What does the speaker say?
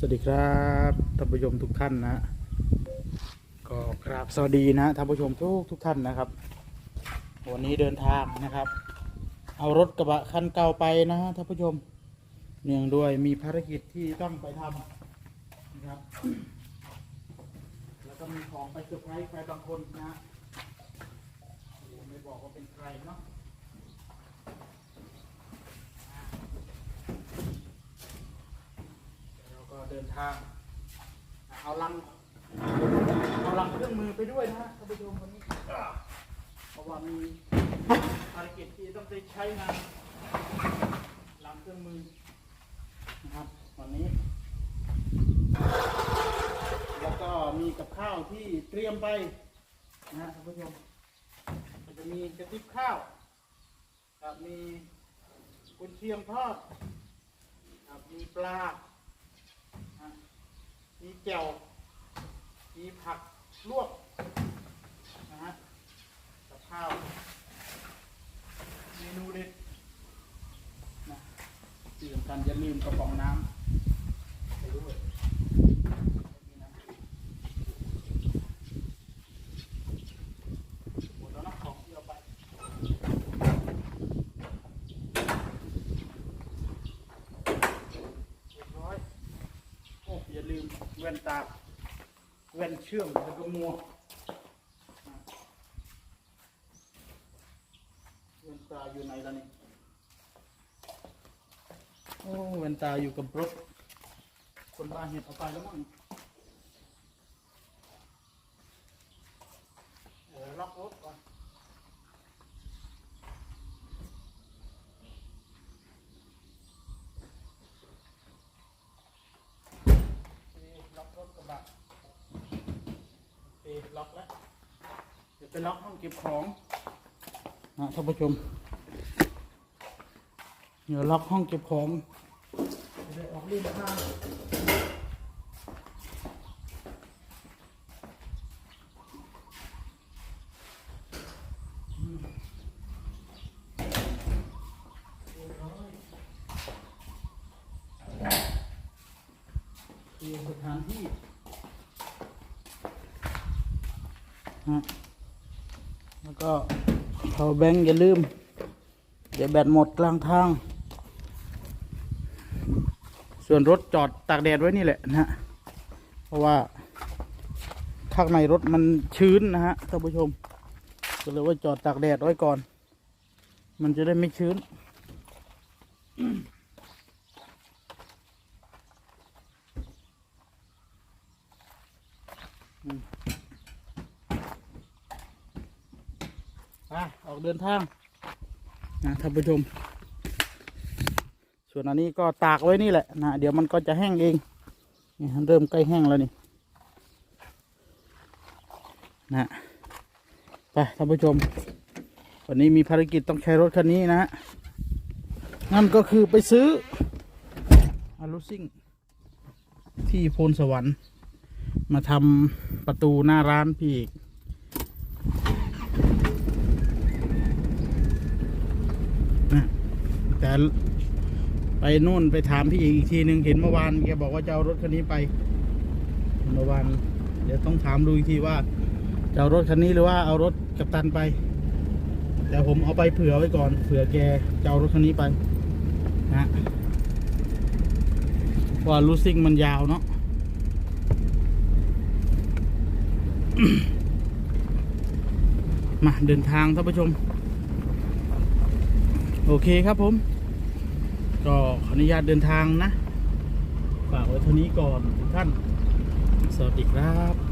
สวัสดีครับท่านผู้ชมทุกท่านนะก็กราบสวัสดีนะท่านผู้ชมทุกทุกท่านนะครับ วันนี้เดินทางนะครับ เอารถกระบะคันเก่าไปนะท่านผู้ชมเนื่องด้วยมีภารกิจที่ต้องไปทำนะครับแล้วก็มีของไปเซอร์ไพรส์ใครบางคนนะไม่บอกว่าเป็นใครเนาะ เราก็เดินทาง เอาลังเอาลังเครื่องมือไปด้วยนะฮะท่านผู้ชมวันนี้เพราะว่ามีภารกิจที่ต้องไปใช้งานลังเครื่องมือนะครับวันนี้ แล้วก็มีกับข้าวที่เตรียมไปนะฮะท่านผู้ชมจะมีกระติบข้าวกับมีกุนเชียงทอดกับมีปลา มีแจ่วมีผักลวกนะฮะกับข้าวเมนูเด็ดนะที่สำคัญอย่าลืมกระป๋องน้ำไปด้วยมีน้ำหมดแล้วนะของที่เอาไป เรียบร้อย โอย่าลืมแว่นตาแว่นเชื่อมแล้วก็มัวแว่นตาอยู่ไหนล่ะนี่โอ้แว่นตาอยู่กับรถคนบ้านเห็ดเอาไปแล้วมั้งล็อกรถก่อนล็อกรถกระบะโอเค ล็อกแล้วเดี๋ยวไปล็อกห้องเก็บของนะท่านผู้ชมเดี๋ยวล็อกห้องเก็บของจะได้ออกเดินทางอืมเรียบร้อยเตรียมสถานที่ ฮะแล้วก็ power bank อย่าลืม เดี๋ยวแบตหมดกลางทาง ส่วนรถจอดตากแดดไว้นี่แหละนะฮะเพราะว่าข้างในรถมันชื้นนะฮะท่านผู้ชม ก็เลยว่าจอดตากแดดไว้ก่อน มันจะได้ไม่ชื้น ไปออกเดินทางนะท่านผู้ชม ส่วนอันนี้ก็ตากไว้นี่แหละนะเดี๋ยวมันก็จะแห้งเองนี่เริ่มใกล้แห้งแล้วนี่นะไปท่านผู้ชม วันนี้มีภารกิจต้องใช้รถคันนี้นะนั่นก็คือไปซื้ออารุซิ่งที่โพนสวรรค์ มาทำประตูหน้าร้านพี่เอก นะ แต่ไปนู่นไปถามพี่อีกทีหนึ่งเห็นเมื่อวานแกบอกว่าจะเอารถคันนี้ไปเมื่อวานเดี๋ยวต้องถามดูอีกทีว่าจะเอารถคันนี้หรือว่าเอารถกัปตันไป แต่ผมเอาไปเผื่อไว้ก่อนเผื่อแกจะเอารถคันนี้ไปนะเพราะว่าลูซิ่งมันยาวเนาะมาเดินทางท่านผู้ชม โอเคครับผม ก็ขออนุญาตเดินทางนะ ฝากไว้เท่านี้ก่อนทุกท่าน สวัสดีครับ